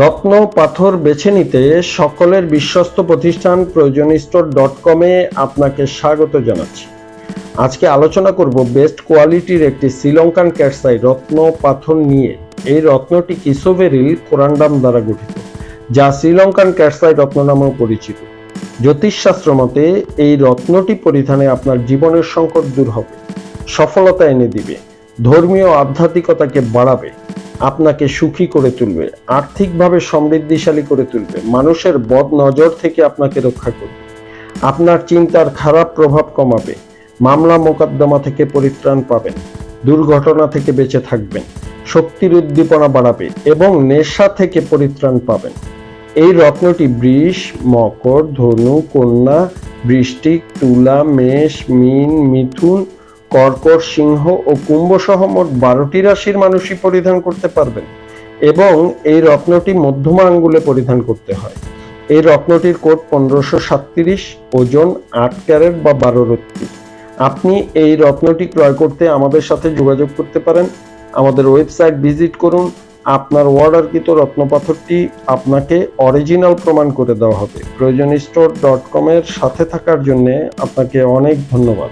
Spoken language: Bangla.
রত্ন পাথর বেছে নিতে সকলের বিশ্বস্ত প্রতিষ্ঠান প্রয়োজন স্টোর ডট কমে আপনাকে স্বাগত জানাচ্ছি। আজকে আলোচনা করব বেস্ট কোয়ালিটির একটি শ্রীলঙ্কান ক্যাটসাই রত্ন পাথর নিয়ে। এই রত্নটি কিসোভেরিল কোরান্ডাম দ্বারা গঠিত, যা শ্রীলঙ্কান ক্যাটসাই রত্ন নামেও পরিচিত। জ্যোতিষশাস্ত্র মতে, এই রত্নটি পরিধানে আপনার জীবনের সংকট দূর হবে, সফলতা এনে দিবে, ধর্মীয় আধ্যাত্মিকতাকে বাড়াবে আপনাকে সুখী করে তুলবে, আর্থিকভাবে সমৃদ্ধিশালী করে তুলবে, মানুষের বদ নজর থেকে আপনাকে রক্ষা করবে। আপনার চিন্তার খারাপ প্রভাব কমাবে, মামলা মোকদ্দমা থেকে পরিত্রাণ পাবেন, দুর্ঘটনা থেকে বেঁচে থাকবেন, শক্তির উদ্দীপনা বাড়াবে এবং নেশা থেকে পরিত্রাণ পাবেন। এই রত্নটি বৃষ, মকর, ধনু, কন্যা, বৃষ্টিক, তুলা, মেষ, মিন, মিথুন কর্কট সিংহ ও কুম্ভ সহ মোট বারোটি রাশির মানুষই পরিধান করতে পারবেন এবং এই রত্নটি মধ্যমা আঙ্গুলে পরিধান করতে হয়। এই রত্নটির কোট পনেরোশো সাতত্রিশ, ওজন আট ক্যারেট বা বারো রত্তি। আপনি এই রত্নটি ক্রয় করতে আমাদের সাথে যোগাযোগ করতে পারেন। আমাদের ওয়েবসাইট ভিজিট করুন। আপনার অর্ডারকৃত রত্নপাথরটি আপনাকে অরিজিনাল প্রমাণ করে দেওয়া হবে। প্রয়োজন স্টোর ডট কমের সাথে থাকার জন্য আপনাকে অনেক ধন্যবাদ।